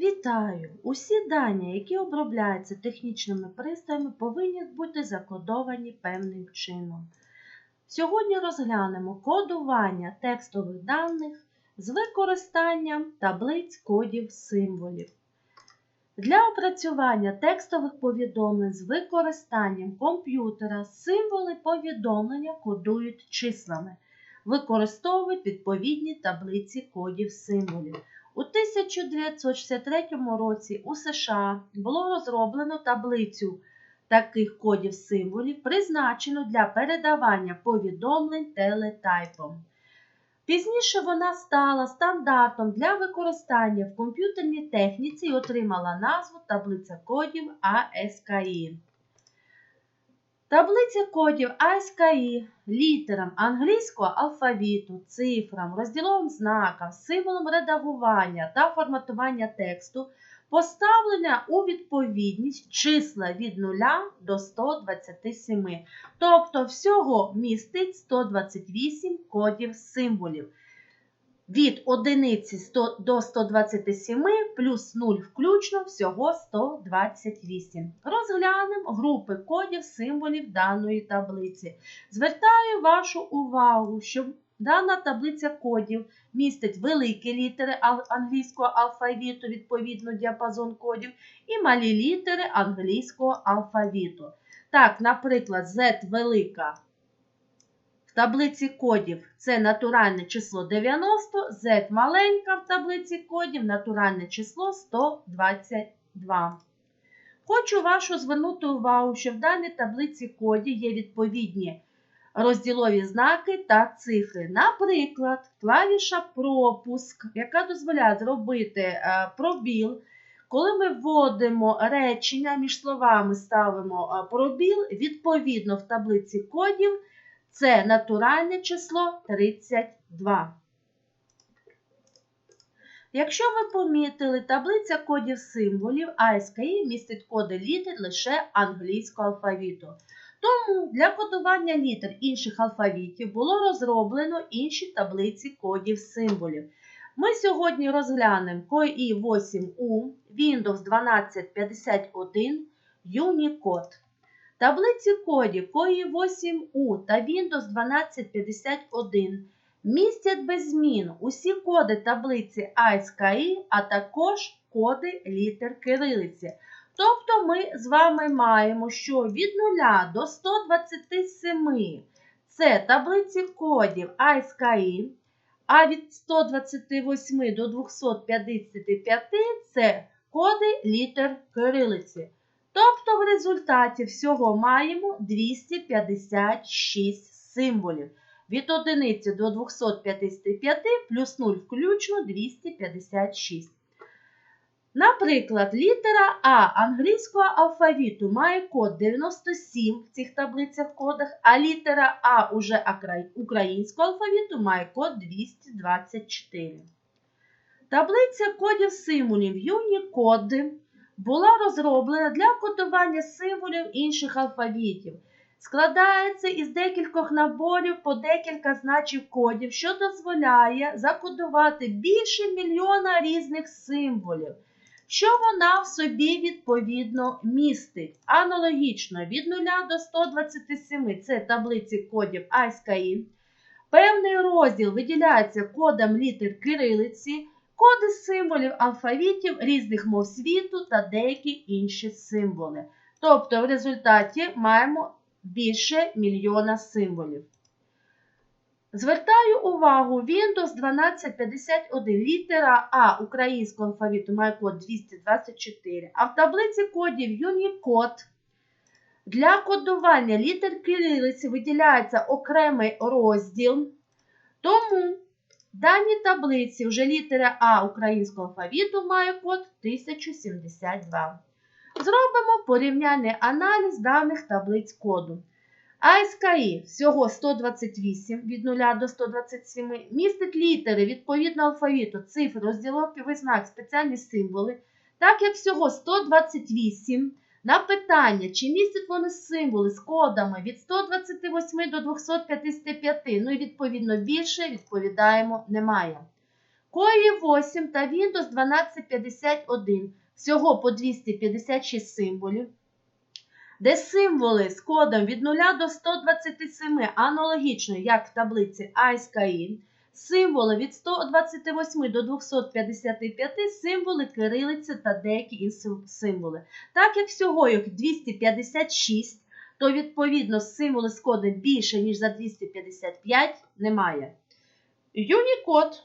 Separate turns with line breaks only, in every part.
Вітаю! Усі дані, які обробляються технічними пристроями, повинні бути закодовані певним чином. Сьогодні розглянемо кодування текстових даних з використанням таблиць кодів символів. Для опрацювання текстових повідомлень з використанням комп'ютера символи повідомлення кодують числами, використовують відповідні таблиці кодів символів. У 1963 році у США було розроблено таблицю таких кодів символів, призначену для передавання повідомлень телетайпом. Пізніше вона стала стандартом для використання в комп'ютерній техніці і отримала назву таблиця кодів ASCII. Таблиця кодів ASCII літерам англійського алфавіту, цифрам, розділовим знакам, символом редагування та форматування тексту поставлення у відповідність числа від 0 до 127, тобто всього містить 128 кодів символів. Від 1 до 127 плюс 0 включно всього 128. Розглянемо групи кодів символів даної таблиці. Звертаю вашу увагу, що дана таблиця кодів містить великі літери англійського алфавіту, відповідно діапазон кодів, і малі літери англійського алфавіту. Так, наприклад, Z велика. В таблиці кодів це натуральне число 90, Z маленька в таблиці кодів натуральне число 122. Хочу вашу звернути увагу, що в даній таблиці кодів є відповідні розділові знаки та цифри. Наприклад, клавіша пропуск, яка дозволяє зробити пробіл. Коли ми вводимо речення між словами ставимо пробіл, відповідно в таблиці кодів. Це натуральне число 32. Якщо ви помітили, таблиця кодів символів ASCII містить коди літер лише англійського алфавіту. Тому для кодування літер інших алфавітів було розроблено інші таблиці кодів символів. Ми сьогодні розглянемо COI 8U, Windows 1251, Unicode. Таблиці кодів COI 8U та Windows 1251 містять без змін усі коди таблиці ASCII, а також коди літер кирилиці. Тобто ми з вами маємо, що від 0 до 127 це таблиці кодів ASCII, а від 128 до 255 це коди літер кирилиці. Тобто в результаті всього маємо 256 символів. Від 1 до 255 плюс 0 включно 256. Наприклад, літера А англійського алфавіту має код 97 в цих таблицях кодах, а літера А уже українського алфавіту має код 224. Таблиця кодів символів Unicode була розроблена для кодування символів інших алфавітів. Складається із декількох наборів по декілька значів кодів, що дозволяє закодувати більше мільйона різних символів, що вона в собі відповідно містить. Аналогічно від 0 до 127 це таблиці кодів ASCII. Певний розділ виділяється кодом літер кирилиці коди символів алфавітів різних мов світу та деякі інші символи. Тобто, в результаті маємо більше мільйона символів. Звертаю увагу, Windows 1251 літера А українського алфавіту має код 224, а в таблиці кодів Unicode для кодування літер кирилиці виділяється окремий розділ. Тому даній таблиці вже літера А українського алфавіту має код 1072. Зробимо порівняльний аналіз даних таблиць коду. ASCII всього 128 від 0 до 127 містить літери відповідно алфавіту, цифри, розділовий знак, спеціальні символи, так як всього 128 на питання, чи містять вони символи з кодами від 128 до 255, ну і відповідно більше відповідаємо немає. COI 8 та Windows 1251. Всього по 256 символів. Де символи з кодом від 0 до 127, аналогічно, як в таблиці ISKI, символи від 128 до 255, символи кирилиці та деякі інші символи. Так як всього їх 256, то відповідно символи з кодом більше, ніж за 255, немає. Unicode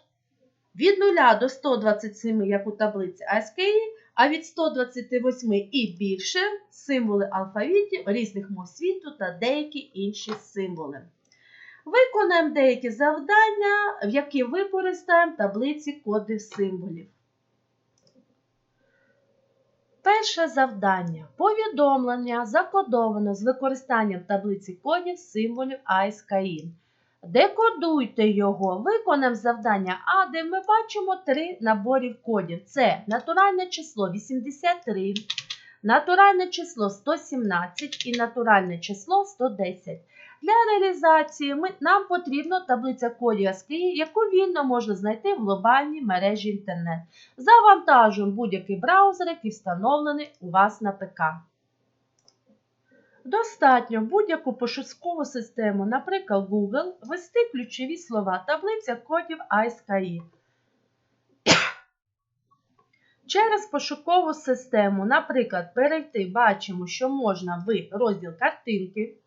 від 0 до 127, як у таблиці ASCII, а від 128 і більше символи алфавітів різних мов світу та деякі інші символи. Виконаємо деякі завдання, в які використаємо таблиці кодів символів. Перше завдання. Повідомлення закодовано з використанням таблиці кодів символів ASCII. Декодуйте його. Виконаємо завдання А, де ми бачимо три наборів кодів. Це натуральне число 83, натуральне число 117 і натуральне число 110. Для реалізації ми, нам потрібна таблиця ASCII, яку вільно можна знайти в глобальній мережі інтернет. Завантажуємо будь-який браузер, який встановлений у вас на ПК. Достатньо будь-яку пошукову систему, наприклад, Google, ввести ключові слова таблиця кодів ASCII. Через пошукову систему, наприклад, перейти бачимо, що можна в розділ картинки.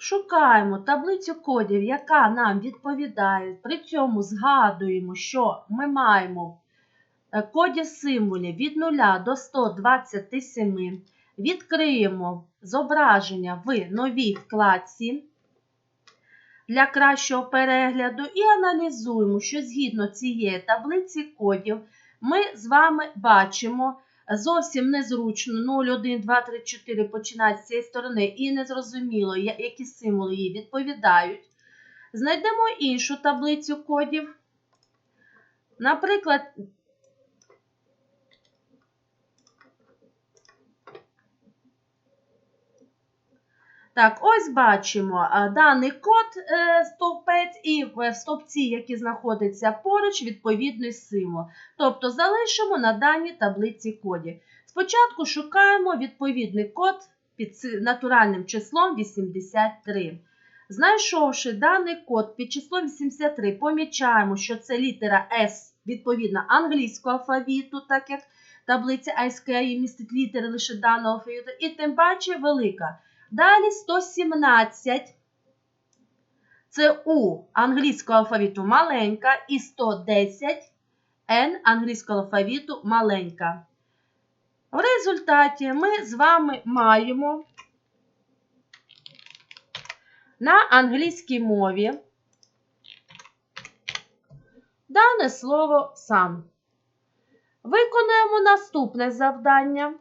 Шукаємо таблицю кодів, яка нам відповідає. При цьому згадуємо, що ми маємо коді символів від 0 до 127. Відкриємо зображення в новій вкладці для кращого перегляду і аналізуємо, що згідно цієї таблиці кодів ми з вами бачимо зовсім незручно 0, 1, 2, 3, 4 починають з цієї сторони і незрозуміло, які символи їй відповідають. Знайдемо іншу таблицю кодів. Наприклад, Так, ось бачимо даний код стовпець і в стовпці, які знаходяться поруч, відповідний символ. Тобто залишимо на даній таблиці кодів. Спочатку шукаємо відповідний код під натуральним числом 83. Знайшовши даний код під числом 83, помічаємо, що це літера S відповідно англійського алфавіту, так як таблиця ISKI містить літери лише даного алфавіту, і тим паче велика. Далі 117. Це У англійського алфавіту маленька і 110 Н англійського алфавіту маленька. В результаті ми з вами маємо на англійській мові дане слово сам. Виконуємо наступне завдання.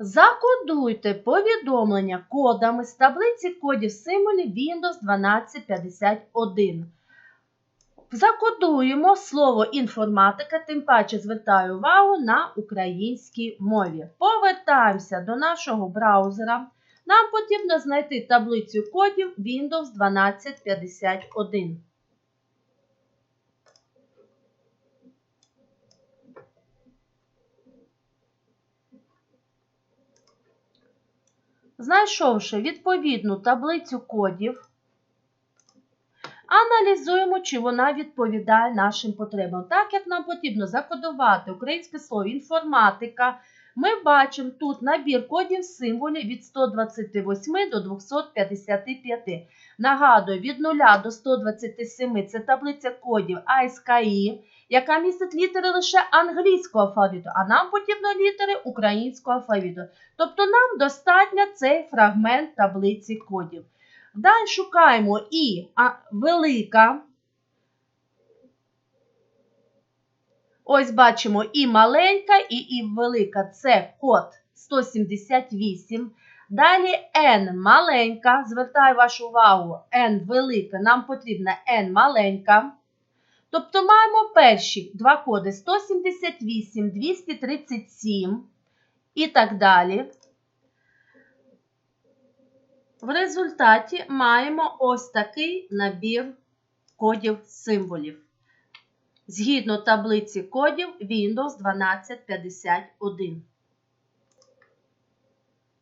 Закодуйте повідомлення кодами з таблиці кодів символів Windows 1251. Закодуємо слово інформатика, тим паче звертаю увагу на українській мові. Повертаємося до нашого браузера. Нам потрібно знайти таблицю кодів Windows 1251. Знайшовши відповідну таблицю кодів, аналізуємо, чи вона відповідає нашим потребам. Так як нам потрібно закодувати українське слово інформатика, ми бачимо тут набір кодів символів від 128 до 255. Нагадую, від 0 до 127 це таблиця кодів ASCII, яка містить літери лише англійського алфавіту, а нам потрібно літери українського алфавіту. Тобто нам достатньо цей фрагмент таблиці кодів. Далі шукаємо і велика. Ось бачимо і маленька, і і велика. Це код 178. Далі N маленька. Звертаю вашу увагу, N велика. Нам потрібна N маленька. Тобто маємо перші два коди 178, 237 і так далі. В результаті маємо ось такий набір кодів символів. Згідно таблиці кодів Windows 1251.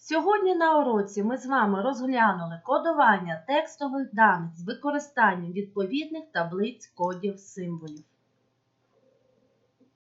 Сьогодні на уроці ми з вами розглянули кодування текстових даних з використанням відповідних таблиць кодів символів.